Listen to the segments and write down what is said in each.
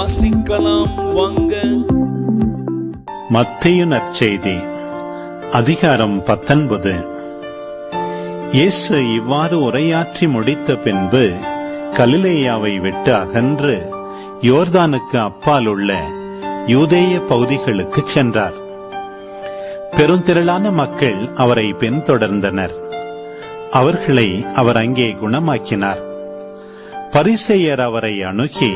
வாசிக்கலாம் வாங்க. மத்திய நற்செய்தி அதிகாரம் பத்தொன்பது. இயேசு இவ்வாறு உரையாற்றி முடித்த பின்பு கலிலேயாவை விட்டு அகன்று யோர்தானுக்கு அப்பால் உள்ள யூதேய பகுதிகளுக்குச் சென்றார். பெருந்திரளான மக்கள் அவரை பின்தொடர்ந்தனர். அவர்களை அவர் அங்கே குணமாக்கினார். பரிசெயர் அவரை அணுகி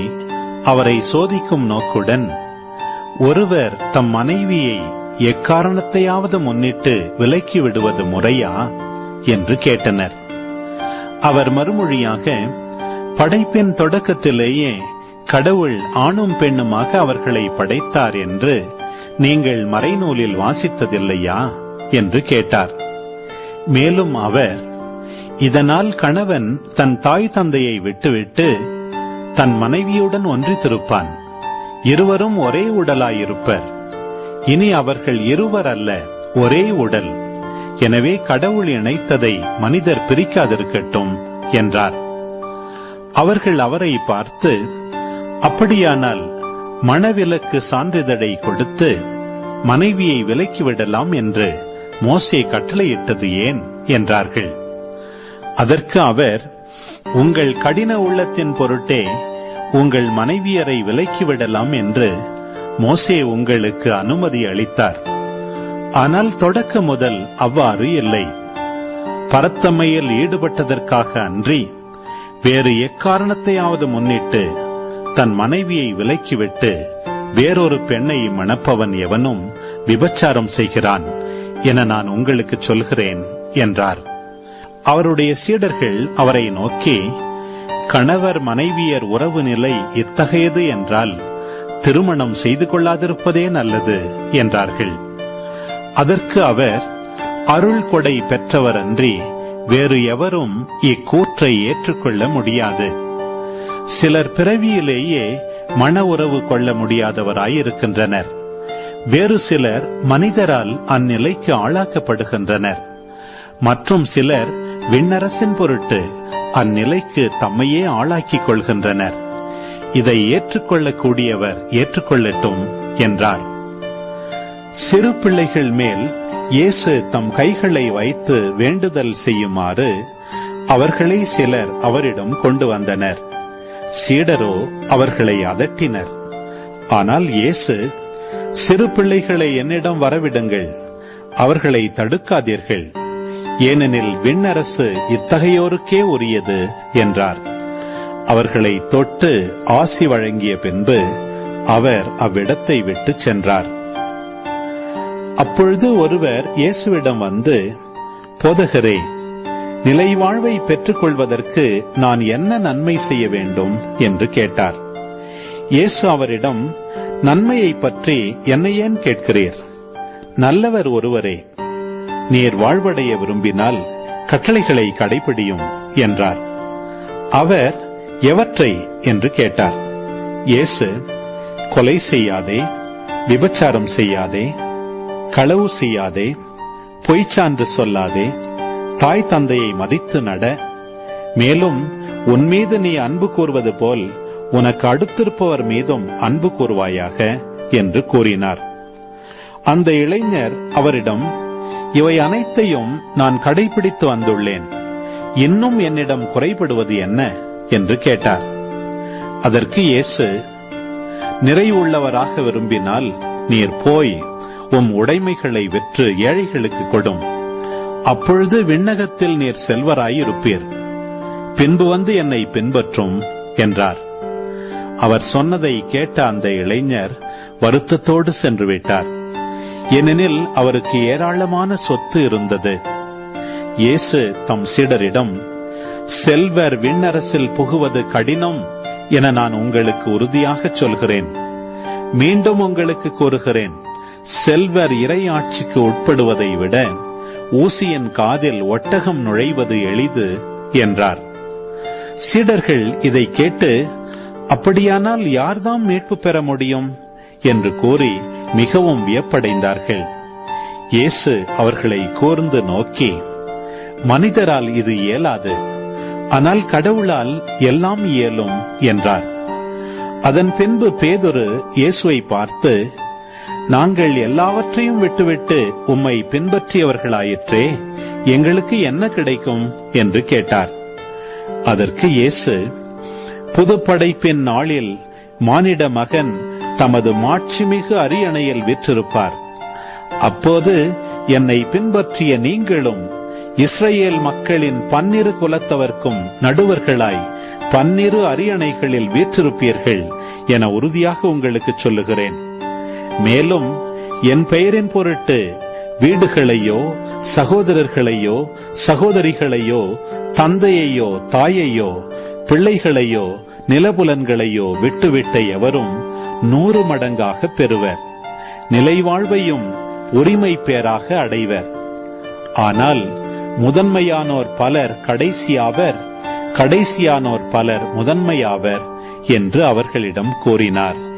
அவரை சோதிக்கும் நோக்குடன் ஒருவர் தம் மனைவியை எக்காரணத்தையாவது முன்னிட்டு விலக்கி விடுவது முறையா என்று கேட்டனர். அவர் மறுமொழியாக படைப்பின் தொடக்கத்திலேயே கடவுள் ஆணும் பெண்ணுமாக அவர்களை படைத்தார் என்று நீங்கள் மறைநூலில் வாசித்ததில்லையா? என்று கேட்டார். மேலும் அவர் இதனால் கணவன் தன் தாய் தந்தையை விட்டுவிட்டு தன் மனைவியுடன் ஒன்றித்திருப்பான். இருவரும் ஒரே உடலாயிருப்பர். இனி அவர்கள் இருவர் அல்ல ஒரே உடல். எனவே கடவுள் இணைத்ததை மனிதர் பிரிக்காதிருக்கட்டும் என்றார். அவர்கள் அவரை பார்த்து அப்படியானால் மணவிலக்கு சான்றிதழை கொடுத்து மனைவியை விலக்கிவிடலாம் என்று மோசே கட்டளையிட்டது ஏன்? என்றார்கள். அதற்கு அவர் உங்கள் கடின உள்ளத்தின் பொருட்டே உங்கள் மனைவியரை விலக்கிவிடலாம் என்று மோசே உங்களுக்கு அனுமதி அளித்தார். ஆனால் தொடக்க முதல் அவ்வாறு இல்லை. பரத்தமையில் ஈடுபட்டதற்காக அன்றி வேறு எக்காரணத்தையாவது முன்னிட்டு தன் மனைவியை விலக்கிவிட்டு வேறொரு பெண்ணை மணப்பவன் எவனும் விபச்சாரம் செய்கிறான் என நான் உங்களுக்கு சொல்கிறேன் என்றார். அவருடைய சீடர்கள் அவரை நோக்கி கணவர் மனைவியர் உறவு நிலை இத்தகையது என்றால் திருமணம் செய்து கொள்ளாதிருப்பதே நல்லது என்றார்கள். அதற்கு அவர் அருள் கொடை பெற்றவர் அன்றி வேறு எவரும் இக்கூற்றை ஏற்றுக்கொள்ள முடியாது. சிலர் பிறவியிலேயே மன உறவு கொள்ள முடியாதவராயிருக்கின்றனர். வேறு சிலர் மனிதரால் அந்நிலைக்கு ஆளாக்கப்படுகின்றனர். மற்றும் சிலர் விண்ணரசின் பொருட்டு அந்நிலைக்கு தம்மையே ஆளாக்கிக் கொள்கின்றனர். இதை ஏற்றுக்கொள்ளக்கூடியவர் ஏற்றுக்கொள்ளட்டும் என்றார். சிறு பிள்ளைகள் மேல் இயேசு தம் கைகளை வைத்து வேண்டுதல் செய்யுமாறு அவர்களை சிலர் அவரிடம் கொண்டு வந்தனர். சீடரோ அவர்களை அதட்டினர். ஆனால் இயேசு சிறு பிள்ளைகளை என்னிடம் வரவிடுங்கள் அவர்களை தடுக்காதீர்கள். ஏனெனில் விண்ணரசு இத்தகையோருக்கே உரியது என்றார். அவர்களை தொட்டு ஆசி வழங்கிய பின்பு அவர் அவ்விடத்தை விட்டு சென்றார். அப்பொழுது ஒருவர் இயேசுவிடம் வந்து போதகரே நிலை வாழ்வை பெற்றுக் கொள்வதற்கு நான் என்ன நன்மை செய்ய வேண்டும்? என்று கேட்டார். இயேசு அவரிடம் நன்மையை பற்றி என்னை ஏன் கேட்கிறீர்? நல்லவர் ஒருவரே நீர் வாழ்வடைய விரும்பினால் கட்டளைகளை கடைபிடியும் என்றார். அவர் எவற்றை என்று கேட்டார். இயேசு கொலை செய்யாதே விபச்சாரம் செய்யாதே களவு செய்யாதே பொய்ச்சான்று சொல்லாதே தாய் தந்தையை மதித்து நட மேலும் உன் மீது நீ அன்பு கூறுவது போல் உனக்கு அடுத்திருப்பவர் மீதும் அன்பு கூறுவாயாக என்று கூறினார். அந்த இளைஞர் அவரிடம் இவை அனைத்தையும் நான் கடைபிடித்து வந்துள்ளேன். இன்னும் என்னிடம் குறைபடுவது என்ன? என்று கேட்டார். அதற்கு இயேசு நிறைவுள்ளவராக விரும்பினால் நீர் போய் உம் உடைமைகளை விற்று ஏழைகளுக்கு கொடும். அப்பொழுது விண்ணகத்தில் நீர் செல்வராயிருப்பீர். பின்பு வந்து என்னை பின்பற்றும் என்றார். அவர் சொன்னதை கேட்ட அந்த இளைஞர் வருத்தத்தோடு சென்று விட்டார். ஏனெனில் அவருக்கு ஏராளமான சொத்து இருந்தது. இயேசு தம் சீடரிடம் செல்வர் விண்ணரசில் புகுவது கடினம் என நான் உங்களுக்கு உறுதியாகச் சொல்கிறேன். மீண்டும் உங்களுக்கு கூறுகிறேன். செல்வர் இறையாட்சிக்கு உட்படுவதை விட ஊசியின் காதில் ஒட்டகம் நுழைவது எளிது என்றார். சீடர்கள் இதை கேட்டு அப்படியானால் யார்தாம் மீட்பு பெற முடியும்? என்று கூறி மிகவும் வியப்படைந்தார்கள். இயேசு அவர்களை கூர்ந்து நோக்கி மனிதரால் இது இயலாது. ஆனால் கடவுளால் எல்லாம் இயலும் என்றார். அதன் பின்பு பேதொரு இயேசுவை பார்த்து நாங்கள் எல்லாவற்றையும் விட்டுவிட்டு உம்மை பின்பற்றியவர்களாயிற்றே எங்களுக்கு என்ன கிடைக்கும்? என்று கேட்டார். அதற்கு இயேசு புது படைப்பின் நாளில் மானிட மகன் தமது மாட்சிமிகு அரியணையில் விற்றிருப்பார். அப்போது என்னை பின்பற்றிய நீங்களும் இஸ்ரேல் மக்களின் பன்னிரு குலத்தவர்க்கும் நடுவர்களாய் பன்னிரு அரியணைகளில் வீற்றிருப்பீர்கள் என உறுதியாக உங்களுக்கு சொல்லுகிறேன். மேலும் என் பெயரின் பொருட்டு வீடுகளையோ சகோதரர்களையோ சகோதரிகளையோ தந்தையையோ தாயையோ பிள்ளைகளையோ நிலபுலன்களையோ விட்டுவிட்ட எவரும் நூறு மடங்காக பெறுவர். நிலைவாழ்வையும் உரிமை பேராக அடைவர். ஆனால் முதன்மையானோர் பலர் கடைசியாவர் கடைசியானோர் பலர் முதன்மையாவர் என்று அவர்களிடம் கூறினார்.